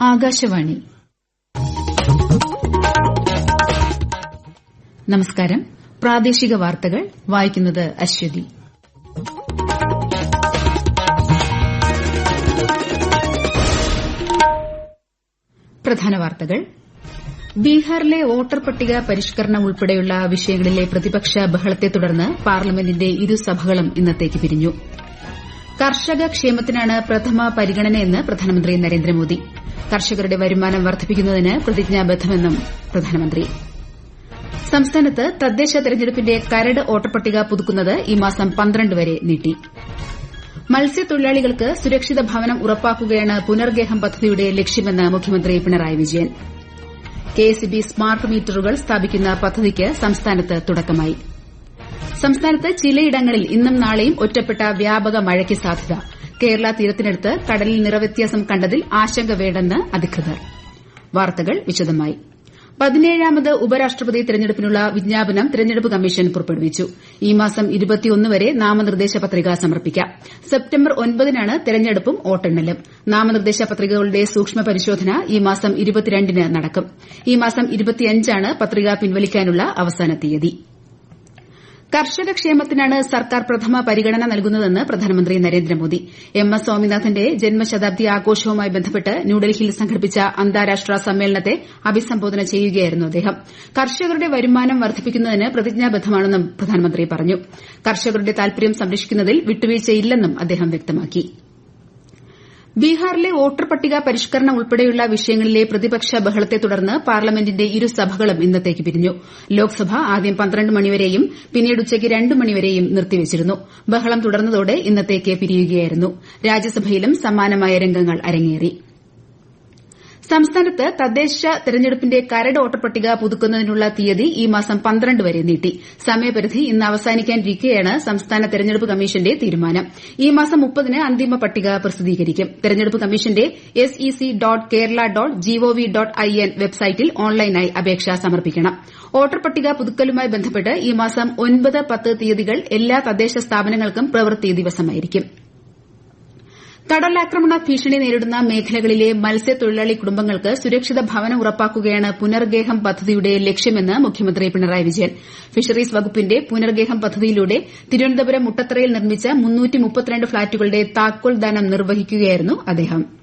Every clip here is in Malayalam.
ആകാശവാണി. നമസ്കാരം. പ്രാദേശിക വാർത്തകൾ വായിക്കുന്നത് അശ്വതി. പ്രധാന വാർത്തകൾ. ബീഹാറിലെ വോട്ടർ പട്ടിക പരിഷ്കരണം ഉൾപ്പെടെയുള്ള വിഷയങ്ങളിലെ പ്രതിപക്ഷ ബഹളത്തെ തുടർന്ന് പാർലമെന്റിന്റെ ഇരുസഭകളും ഇന്നത്തേക്ക് പിരിഞ്ഞു. കർഷക ക്ഷേമത്തിനാണ് പ്രഥമ പരിഗണനയെന്ന് പ്രധാനമന്ത്രി നരേന്ദ്രമോദി. കർഷകരുടെ വരുമാനം വർദ്ധിപ്പിക്കുന്നതിന് പ്രതിജ്ഞാബദ്ധമെന്നും പ്രധാനമന്ത്രി. സംസ്ഥാനത്ത് തദ്ദേശ തെരഞ്ഞെടുപ്പിന്റെ കരട് വോട്ടർപട്ടിക പുതുക്കുന്നത് ഈ മാസം പന്ത്രണ്ട് വരെ നീട്ടി. മത്സ്യത്തൊഴിലാളികൾക്ക് സുരക്ഷിത ഭവനം ഉറപ്പാക്കുകയാണ് പുനർഗേഹം പദ്ധതിയുടെ ലക്ഷ്യമെന്ന് മുഖ്യമന്ത്രി പിണറായി വിജയൻ. കെഎസ്ഇബി സ്മാർട്ട് മീറ്ററുകൾ സ്ഥാപിക്കുന്ന പദ്ധതിക്ക് സംസ്ഥാനത്ത് തുടക്കമായി. സംസ്ഥാനത്ത് ചിലയിടങ്ങളിൽ ഇന്നും നാളെയും ഒറ്റപ്പെട്ട വ്യാപക മഴയ്ക്ക് സാധ്യത. കേരള തീരത്തിനടുത്ത് കടലിൽ നിറവ്യത്യാസം കണ്ടതിൽ ആശങ്ക വേണ്ടെന്ന് അധികൃതർ. വാർത്തകൾ വിശദമായി. പതിനേഴാമത് ഉപരാഷ്ട്രപതി തെരഞ്ഞെടുപ്പിനുള്ള വിജ്ഞാപനം തെരഞ്ഞെടുപ്പ് കമ്മീഷൻ പുറപ്പെടുവിച്ചു. ഈ മാസം ഇരുപത്തിയൊന്ന് വരെ നാമനിർദ്ദേശ പത്രിക സമർപ്പിക്കാം. സെപ്റ്റംബർ ഒൻപതിനാണ് തെരഞ്ഞെടുപ്പും വോട്ടെണ്ണലും. നാമനിർദ്ദേശ പത്രികകളുടെ സൂക്ഷ്മ പരിശോധന ഈ മാസം ഇരുപത്തിരണ്ടിന് നടക്കും. ഈ മാസം ഇരുപത്തിയഞ്ചാണ് പത്രിക പിൻവലിക്കാനുള്ള അവസാന തീയതി. കർഷക ക്ഷേമത്തിനാണ് സർക്കാർ പ്രഥമ പരിഗണന നൽകുന്നതെന്ന് പ്രധാനമന്ത്രി നരേന്ദ്രമോദി. എം എസ് സ്വാമിനാഥന്റെ ജന്മശതാബ്ദി ആഘോഷവുമായി ബന്ധപ്പെട്ട് ന്യൂഡൽഹിയിൽ സംഘടിപ്പിച്ച അന്താരാഷ്ട്ര സമ്മേളനത്തെ അഭിസംബോധന ചെയ്യുകയായിരുന്നു അദ്ദേഹം. കർഷകരുടെ വരുമാനം വർദ്ധിപ്പിക്കുന്നതിന് പ്രതിജ്ഞാബദ്ധമാണെന്നും പ്രധാനമന്ത്രി പറഞ്ഞു. കർഷകരുടെ താൽപര്യം സംരക്ഷിക്കുന്നതിൽ വിട്ടുവീഴ്ചയില്ലെന്നും അദ്ദേഹം വ്യക്തമാക്കി. ബീഹാറിലെ വോട്ടർ പട്ടിക പരിഷ്കരണം ഉൾപ്പെടെയുള്ള വിഷയങ്ങളിലെ പ്രതിപക്ഷ ബഹളത്തെ തുടർന്ന് പാർലമെന്റിന്റെ ഇരുസഭകളും ഇന്നത്തേക്ക് പിരിഞ്ഞു. ലോക്സഭ ആദ്യം പന്ത്രണ്ട് മണിവരെയും പിന്നീട് ഉച്ചയ്ക്ക് രണ്ട് മണിവരെയും നിർത്തിവച്ചിരുന്നു. ബഹളം തുടർന്നതോടെ ഇന്നത്തേക്ക് പിരിയുകയായിരുന്നു. രാജ്യസഭയിലും സമാനമായ രംഗങ്ങൾ അരങ്ങേറി. സംസ്ഥാനത്ത് തദ്ദേശ തെരഞ്ഞെടുപ്പിന്റെ കരട് വോട്ടർപട്ടിക പുതുക്കുന്നതിനുള്ള തീയതി ഈ മാസം പന്ത്രണ്ട് വരെ നീട്ടി. സമയപരിധി ഇന്ന് അവസാനിക്കാനിരിക്കെയാണ് സംസ്ഥാന തെരഞ്ഞെടുപ്പ് കമ്മീഷന്റെ തീരുമാനം. ഈ മാസം മുപ്പതിന് അന്തിമ പട്ടിക പ്രസിദ്ധീകരിക്കും. തെരഞ്ഞെടുപ്പ് കമ്മീഷന്റെ S E C dot Kerala dot G O V dot I N വെബ്സൈറ്റിൽ ഓൺലൈനായി അപേക്ഷ സമർപ്പിക്കണം. വോട്ടർപട്ടിക പുതുക്കലുമായി ബന്ധപ്പെട്ട് ഈ മാസം ഒൻപത് പത്ത് തീയതികൾ എല്ലാ തദ്ദേശ സ്ഥാപനങ്ങൾക്കും പ്രവൃത്തി ദിവസമായിരിക്കും. കടലാക്രമണ ഭീഷണി നേരിടുന്ന മേഖലകളിലെ മത്സ്യത്തൊഴിലാളി കുടുംബങ്ങൾക്ക് സുരക്ഷിത ഭവനം ഉറപ്പാക്കുകയാണ് പുനർഗേഹം പദ്ധതിയുടെ ലക്ഷ്യമെന്ന് മുഖ്യമന്ത്രി പിണറായി വിജയൻ. ഫിഷറീസ് വകുപ്പിന്റെ പുനർഗേഹം പദ്ധതിയിലൂടെ തിരുവനന്തപുരം മുട്ടത്തറയിൽ നിർമ്മിച്ച ഫ്ളാറ്റുകളുടെ താക്കോൽദാനം നിർവഹിക്കുകയായിരുന്നു അദ്ദേഹം.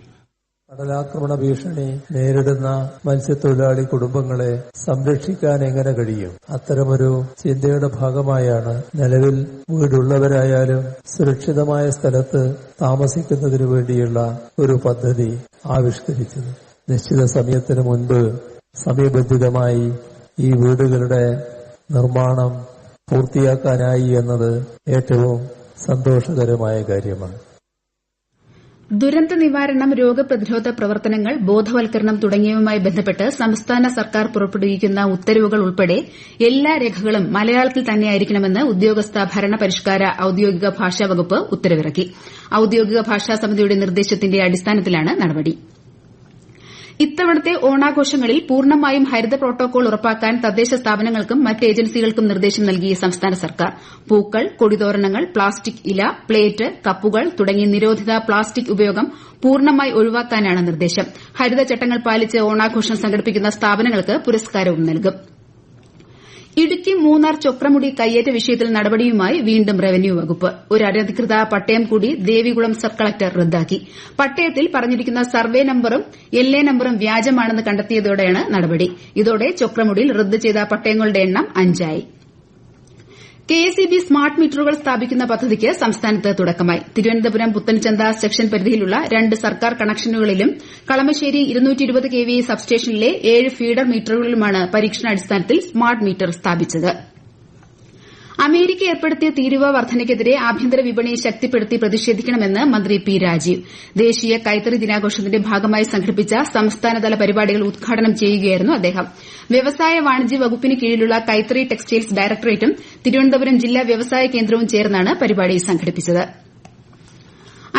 കടലാക്രമണ ഭീഷണി നേരിടുന്ന മത്സ്യത്തൊഴിലാളി കുടുംബങ്ങളെ സംരക്ഷിക്കാൻ എങ്ങനെ കഴിയും? അത്തരമൊരു ചിന്തയുടെ ഭാഗമായാണ് നിലവിൽ വീടുള്ളവരായാലും സുരക്ഷിതമായ സ്ഥലത്ത് താമസിക്കുന്നതിനു വേണ്ടിയുള്ള ഒരു പദ്ധതി ആവിഷ്കരിച്ചത്. നിശ്ചിത സമയത്തിന് മുൻപ് സമയബന്ധിതമായി ഈ വീടുകളുടെ നിർമ്മാണം പൂർത്തിയാക്കാനായി എന്നത് ഏറ്റവും സന്തോഷകരമായ കാര്യമാണ്. ദുരന്ത നിവാരണം രോഗപ്രതിരോധ പ്രവർത്തനങ്ങൾ ബോധവൽക്കരണം തുടങ്ങിയവയുമായി ബന്ധപ്പെട്ട് സംസ്ഥാന സർക്കാർ പുറപ്പെടുവിക്കുന്ന ഉത്തരവുകൾ ഉൾപ്പെടെ എല്ലാ രേഖകളും മലയാളത്തിൽ തന്നെയായിരിക്കണമെന്ന് ഉദ്യോഗസ്ഥ ഭരണപരിഷ്കാര ഔദ്യോഗിക ഭാഷാ വകുപ്പ് ഉത്തരവിറക്കി. ഔദ്യോഗിക ഭാഷാ സമിതിയുടെ നിർദ്ദേശത്തിന്റെ അടിസ്ഥാനത്തിലാണ് നടപടി. ഇത്തവണത്തെ ഓണാഘോഷങ്ങളിൽ പൂർണമായും ഹരിത പ്രോട്ടോകോൾ ഉറപ്പാക്കാൻ തദ്ദേശ സ്ഥാപനങ്ങൾക്കും മറ്റ് ഏജൻസികൾക്കും നിർദ്ദേശം നൽകി സംസ്ഥാന സർക്കാർ. പൂക്കൾ കൊടിതോരണങ്ങൾ പ്ലാസ്റ്റിക് ഇല പ്ലേറ്റ് കപ്പുകൾ തുടങ്ങി നിരോധിത പ്ലാസ്റ്റിക് ഉപയോഗം പൂർണമായി ഒഴിവാക്കാനാണ് നിർദ്ദേശം. ഹരിത ചട്ടങ്ങൾ പാലിച്ച് ഓണാഘോഷം സംഘടിപ്പിക്കുന്ന സ്ഥാപനങ്ങൾക്ക് പുരസ്കാരവും നൽകും. ഇടുക്കി മൂന്നാർ ചൊക്രമുടി കയ്യേറ്റ വിഷയത്തിൽ നടപടിയുമായി വീണ്ടും റവന്യൂ വകുപ്പ്. ഒരു അനധികൃത പട്ടയം കൂടി ദേവികുളം സബ് കളക്ടർ റദ്ദാക്കി. പട്ടയത്തിൽ പറഞ്ഞിരിക്കുന്ന സർവേ നമ്പറും എൽ എ നമ്പറും വ്യാജമാണെന്ന് കണ്ടെത്തിയതോടെയാണ് നടപടി. ഇതോടെ ചൊക്രമുടിയിൽ റദ്ദ് ചെയ്ത പട്ടയങ്ങളുടെ എണ്ണം അഞ്ചായി. കെഎസ്ഇബി സ്മാർട്ട് മീറ്ററുകൾ സ്ഥാപിക്കുന്ന പദ്ധതിക്ക് സംസ്ഥാനത്ത് തുടക്കമായി. തിരുവനന്തപുരം പുത്തൻചന്ത സെക്ഷൻ പരിധിയിലുള്ള രണ്ട് സർക്കാർ കണക്ഷനുകളിലും കളമശ്ശേരി കെ വി സബ്സ്റ്റേഷനിലെ ഏഴ് ഫീഡർ മീറ്ററുകളിലുമാണ് പരീക്ഷണാടിസ്ഥാനത്തിൽ സ്മാർട്ട് മീറ്റർ സ്ഥാപിച്ചത്. അമേരിക്ക ഏർപ്പെടുത്തിയ തീരുവ വർധനയ്ക്കെതിരെ ആഭ്യന്തര വിപണി ശക്തിപ്പെടുത്തി പ്രതിഷേധിക്കണമെന്ന് മന്ത്രി പി രാജീവ്. ദേശീയ കൈത്തറി ദിനാഘോഷത്തിന്റെ ഭാഗമായി സംഘടിപ്പിച്ച സംസ്ഥാനതല പരിപാടികൾ ഉദ്ഘാടനം ചെയ്യുകയായിരുന്നു അദ്ദേഹം. വ്യവസായ വാണിജ്യ വകുപ്പിന് കീഴിലുള്ള കൈത്തറി ടെക്സ്റ്റൈൽസ് ഡയറക്ടറേറ്റും തിരുവനന്തപുരം ജില്ലാ വ്യവസായ കേന്ദ്രവും ചേർന്നാണ് പരിപാടി സംഘടിപ്പിച്ചത്.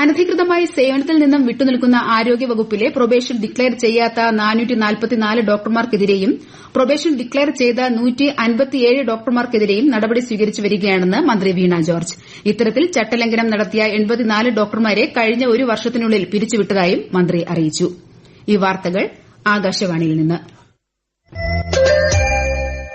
അനധികൃതമായി സേവനത്തിൽ നിന്നും വിട്ടുനിൽക്കുന്ന ആരോഗ്യവകുപ്പിലെ പ്രൊബേഷൻ ഡിക്ലയർ ചെയ്യാത്ത ഡോക്ടർമാർക്കെതിരെയും പ്രൊബേഷൻ ഡിക്ലയർ ചെയ്ത ഡോക്ടർമാർക്കെതിരെയും നടപടി സ്വീകരിച്ചു വരികയാണെന്ന് മന്ത്രി വീണ ജോർജ്. ഇത്തരത്തിൽ ചട്ടലംഘനം നടത്തിയ ഡോക്ടർമാരെ കഴിഞ്ഞ ഒരു വർഷത്തിനുള്ളിൽ പിരിച്ചുവിട്ടതായും മന്ത്രി അറിയിച്ചു.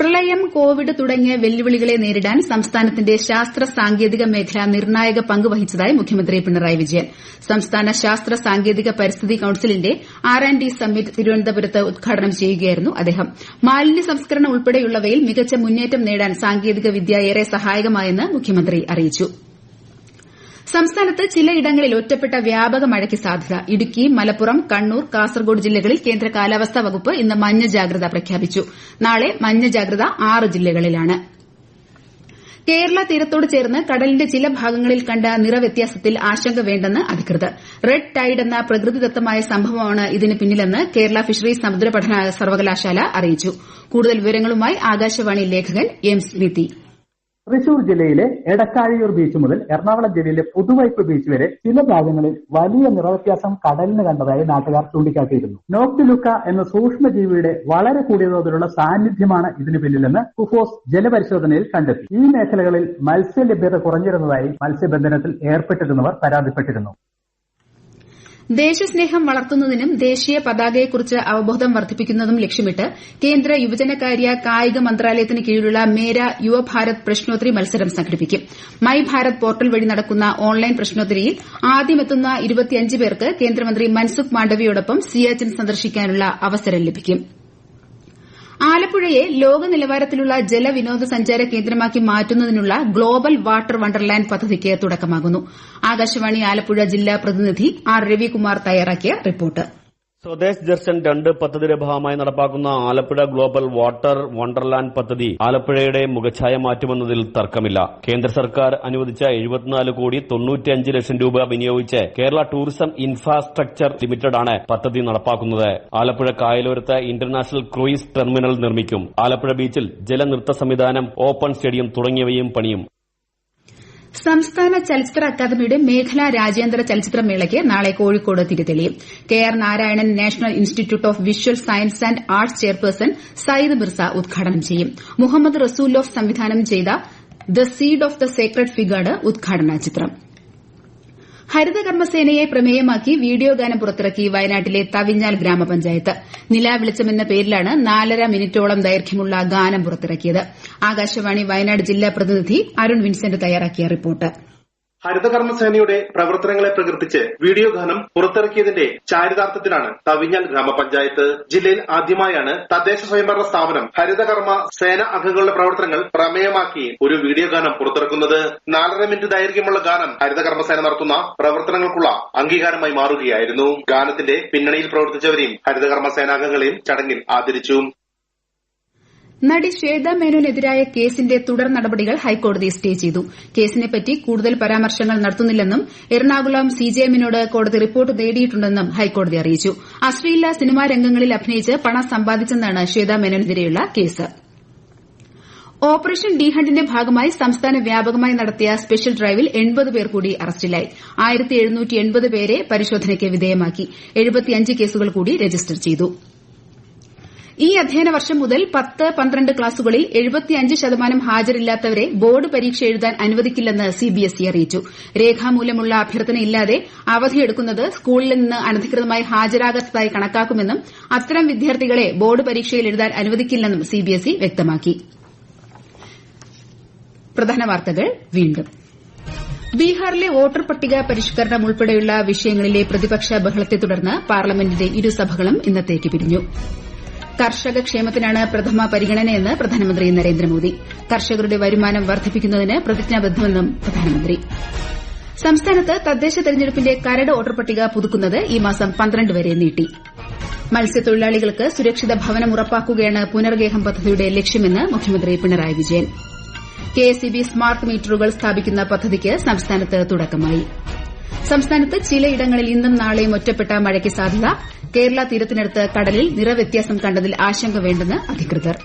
പ്രളയം കോവിഡ് തുടങ്ങിയ വെല്ലുവിളികളെ നേരിടാൻ സംസ്ഥാനത്തിന്റെ ശാസ്ത്ര സാങ്കേതിക മേഖല നിർണായക പങ്ക് വഹിച്ചതായി മുഖ്യമന്ത്രി പിണറായി വിജയൻ. സംസ്ഥാന ശാസ്ത്ര സാങ്കേതിക പരിസ്ഥിതി കൌൺസിലിന്റെ ആർ ആൻഡ് ഡി സമ്മിറ്റ് തിരുവനന്തപുരത്ത് ഉദ്ഘാടനം ചെയ്യുകയായിരുന്നു അദ്ദേഹം. മാലിന്യ സംസ്കരണം ഉൾപ്പെടെയുള്ളവയിൽ മികച്ച മുന്നേറ്റം നേടാൻ സാങ്കേതിക വിദ്യ ഏറെ സഹായകമായെന്ന് മുഖ്യമന്ത്രി അറിയിച്ചു. സംസ്ഥാനത്ത് ചിലയിടങ്ങളിൽ ഒറ്റപ്പെട്ട വ്യാപക മഴയ്ക്ക് സാധ്യത. ഇടുക്കി മലപ്പുറം കണ്ണൂർ കാസർഗോഡ് ജില്ലകളിൽ കേന്ദ്ര കാലാവസ്ഥാ വകുപ്പ് ഇന്ന് മഞ്ഞ ജാഗ്രത പ്രഖ്യാപിച്ചു. നാളെ മഞ്ഞ ജാഗ്രത ആറ് ജില്ലകളിലാണ്. കേരള തീരത്തോട് ചേർന്ന് കടലിന്റെ ചില ഭാഗങ്ങളിൽ കണ്ട നിറവ്യത്യാസത്തിൽ ആശങ്ക വേണ്ടെന്ന് അധികൃതർ. റെഡ് ടൈഡ് എന്ന പ്രകൃതിദത്തമായ സംഭവമാണ് ഇതിന് പിന്നിലെന്ന് കേരള ഫിഷറീസ് സമുദ്ര പഠന സർവകലാശാല അറിയിച്ചു. കൂടുതൽ വിവരങ്ങളുമായി ആകാശവാണി ലേഖകൻ എം. സ്മിതി. തൃശൂർ ജില്ലയിലെ എടക്കാഴിയൂർ ബീച്ച് മുതൽ എറണാകുളം ജില്ലയിലെ പുതുവൈപ്പ് ബീച്ച് വരെ ചില ഭാഗങ്ങളിൽ വലിയ നിറവ്യത്യാസം കടലിന് കണ്ടതായി നാട്ടുകാർ ചൂണ്ടിക്കാട്ടിയിരുന്നു. നോക്കിലുക്ക എന്ന സൂക്ഷ്മജീവിയുടെ വളരെ കൂടിയ തോതിലുള്ള സാന്നിധ്യമാണ് ഇതിന് പിന്നിലെന്ന് കുഫോസ് ജലപരിശോധനയിൽ കണ്ടെത്തി. ഈ മേഖലകളിൽ മത്സ്യലഭ്യത കുറഞ്ഞിരുന്നതായി മത്സ്യബന്ധനത്തിൽ ഏർപ്പെട്ടിരുന്നവർ പരാതിപ്പെട്ടിരുന്നു. ദേശസ്നേഹം വളർത്തുന്നതിനും ദേശീയ പതാകയെക്കുറിച്ച് അവബോധം വർദ്ധിപ്പിക്കുന്നതും ലക്ഷ്യമിട്ട് കേന്ദ്ര യുവജനകാര്യ കായിക മന്ത്രാലയത്തിന് കീഴിലുള്ള മേര യുവഭാരത് പ്രശ്നോത്തരി മത്സരം സംഘടിപ്പിക്കും. മൈ ഭാരത് പോർട്ടൽ വഴി നടക്കുന്ന ഓൺലൈൻ പ്രശ്നോത്തരിയിൽ ആദ്യമെത്തുന്ന പേർക്ക് കേന്ദ്രമന്ത്രി മൻസുഖ് മാണ്ഡവ്യയോടൊപ്പം സിയാച്ചിൻ സന്ദർശിക്കാനുള്ള അവസരം ലഭിക്കും. ആലപ്പുഴയെ ലോക നിലവാരത്തിലുള്ള ജലവിനോദ സഞ്ചാര കേന്ദ്രമാക്കി മാറ്റുന്നതിനുള്ള ഗ്ലോബൽ വാട്ടർ വണ്ടർലാൻഡ് പദ്ധതിക്ക് തുടക്കമാകുന്നു. ആകാശവാണി ആലപ്പുഴ ജില്ലാ പ്രതിനിധി ആർ രവികുമാർ തയ്യാറാക്കിയ റിപ്പോർട്ട്. സ്വദേശ് ദർശൻ രണ്ട് പദ്ധതിയുടെ ഭാഗമായി നടപ്പാക്കുന്ന ആലപ്പുഴ ഗ്ലോബൽ വാട്ടർ വണ്ടർലാൻഡ് പദ്ധതി ആലപ്പുഴയുടെ മുഖഛായ മാറ്റുമെന്നതിൽ തർക്കമില്ല. കേന്ദ്ര സർക്കാർ അനുവദിച്ച എഴുപത്തിനാല് കോടി തൊണ്ണൂറ്റിയഞ്ച് ലക്ഷം രൂപ വിനിയോഗിച്ച് കേരള ടൂറിസം ഇൻഫ്രാസ്ട്രക്ചർ ലിമിറ്റഡ് ആണ് പദ്ധതി നടപ്പാക്കുന്നത്. ആലപ്പുഴ കായലോരത്ത് ഇന്റർനാഷണൽ ക്രൂയിസ് ടെർമിനൽ നിർമ്മിക്കും. ആലപ്പുഴ ബീച്ചിൽ ജലനൃത്ത സംവിധാനം ഓപ്പൺ സ്റ്റേഡിയം തുടങ്ങിയവയും പണിയും. സംസ്ഥാന ചലച്ചിത്ര അക്കാദമിയുടെ മേഖലാ രാജ്യാന്തര ചലച്ചിത്രമേളയ്ക്ക് നാളെ Kozhikode തിരിതെളിയും. K R Narayanan national institute of visual science and arts chairperson Saeed Mirza ഉദ്ഘാടനം ചെയ്യും. മുഹമ്മദ് റസൂലോഫ് സംവിധാനം ചെയ്ത the seed of the sacred ഫിഗാണ് ഉദ്ഘാടന ചിത്രം. ഹരിതകർമ്മസേനയെ പ്രമേയമാക്കി വീഡിയോ ഗാനം പുറത്തിറക്കി വയനാട്ടിലെ തവിഞ്ഞാൽ ഗ്രാമപഞ്ചായത്ത്. നിലാവിളിച്ചം എന്ന പേരിലാണ് നാലര മിനിറ്റോളം ദൈർഘ്യമുള്ള ഗാനം പുറത്തിറക്കിയത്. ആകാശവാണി വയനാട് ജില്ലാ പ്രതിനിധി അരുൺ വിൻസെന്റ് തയ്യാറാക്കിയ റിപ്പോർട്ട്. ഹരിതകർമ്മസേനയുടെ പ്രവർത്തനങ്ങളെ പ്രകീർത്തിച്ച് വീഡിയോ ഗാനം പുറത്തിറക്കിയതിന്റെ ചാരിതാർത്ഥ്യത്തിലാണ് തവിഞ്ഞാൽ ഗ്രാമപഞ്ചായത്ത് ജില്ലയിൽ ആദ്യമായാണ് തദ്ദേശ സ്വയംഭരണ സ്ഥാപനം ഹരിതകർമ്മ സേന അംഗങ്ങളുടെ പ്രവർത്തനങ്ങൾ പ്രമേയമാക്കി ഒരു വീഡിയോ ഗാനം പുറത്തിറക്കുന്നത്. നാലര മിനിറ്റ് ദൈർഘ്യമുള്ള ഗാനം ഹരിതകർമ്മസേന നടത്തുന്ന പ്രവർത്തനങ്ങൾക്കുള്ള അംഗീകാരമായി മാറുകയായിരുന്നു. ഗാനത്തിന്റെ പിന്നണിയിൽ പ്രവർത്തിച്ചവരെയും ഹരിതകർമ്മ സേനാംഗങ്ങളെയും ചടങ്ങിൽ ആദരിച്ചു. നടി ശ്വേത മേനോനെതിരായ കേസിന്റെ തുടർ നടപടികൾ ഹൈക്കോടതി സ്റ്റേ ചെയ്തു. കേസിനെപ്പറ്റി കൂടുതൽ പരാമർശങ്ങൾ നടത്തുന്നില്ലെന്നും എറണാകുളം സിജെഎമ്മിനോട് കോടതി റിപ്പോർട്ട് നേടിയിട്ടുണ്ടെന്നും ഹൈക്കോടതി അറിയിച്ചു. അശ്ലീല സിനിമാ രംഗങ്ങളിൽ അഭിനയിച്ച് പണം സമ്പാദിച്ചെന്നാണ് ശ്വേത മേനോനെതിരെയുള്ള കേസ്. ഓപ്പറേഷൻ ഡി ഹണ്ടിന്റെ ഭാഗമായി സംസ്ഥാന വ്യാപകമായി നടത്തിയ സ്പെഷ്യൽ ഡ്രൈവിൽ എൺപത് പേർ കൂടി അറസ്റ്റിലായി. പേരെ പരിശോധനയ്ക്ക് വിധേയമാക്കി. കേസുകൾ കൂടി രജിസ്റ്റർ ചെയ്തു. ഈ അധ്യയന വർഷം മുതൽ പത്ത് പന്ത്രണ്ട് ക്ലാസുകളിൽ എഴുപത്തിയഞ്ച് ശതമാനം ഹാജരില്ലാത്തവരെ ബോർഡ് പരീക്ഷ എഴുതാൻ അനുവദിക്കില്ലെന്ന് സിബിഎസ്ഇ അറിയിച്ചു. രേഖാമൂലമുള്ള അഭ്യർത്ഥനയില്ലാതെ അവധിയെടുക്കുന്നത് സ്കൂളിൽ നിന്ന് അനധികൃതമായി ഹാജരാകാത്തതായി കണക്കാക്കുമെന്നും അത്തരം വിദ്യാർത്ഥികളെ ബോർഡ് പരീക്ഷയിൽ എഴുതാൻ അനുവദിക്കില്ലെന്നും സിബിഎസ്ഇ വ്യക്തമാക്കി. ബീഹാറിലെ വോട്ടർ പട്ടിക പരിഷ്കരണം ഉൾപ്പെടെയുള്ള വിഷയങ്ങളിലെ പ്രതിപക്ഷ ബഹളത്തെ തുടർന്ന് പാർലമെന്റിന്റെ ഇരുസഭകളും ഇന്നത്തേക്ക് പിരിഞ്ഞു. കർഷക ക്ഷേമത്തിനാണ് പ്രഥമ പരിഗണനയെന്ന് പ്രധാനമന്ത്രി നരേന്ദ്രമോദി. കർഷകരുടെ വരുമാനം വർദ്ധിപ്പിക്കുന്നതിന് പ്രതിജ്ഞാബദ്ധമെന്നും പ്രധാനമന്ത്രി. സംസ്ഥാനത്ത് തദ്ദേശ തെരഞ്ഞെടുപ്പിന്റെ കരട് വോട്ടർ പട്ടിക പുതുക്കുന്നത് ഈ മാസം പന്ത്രണ്ട് വരെ നീട്ടി. മത്സ്യത്തൊഴിലാളികൾക്ക് സുരക്ഷിത ഭവനം ഉറപ്പാക്കുകയാണ് പുനർഗേഹം പദ്ധതിയുടെ ലക്ഷ്യമെന്ന് മുഖ്യമന്ത്രി പിണറായി വിജയൻ. കെഎസ്ഇബി സ്മാർട്ട് മീറ്ററുകൾ സ്ഥാപിക്കുന്ന പദ്ധതിക്ക് സംസ്ഥാനത്ത് തുടക്കമായി. സംസ്ഥാനത്ത് ചിലയിടങ്ങളിൽ ഇന്നും നാളെയും ഒറ്റപ്പെട്ട മഴയ്ക്ക് സാധ്യത. കേരള തീരത്തിനടുത്ത് കടലിൽ നിറവ്യത്യാസം കണ്ടതിൽ ആശങ്ക വേണ്ടെന്ന് അധികൃതർ.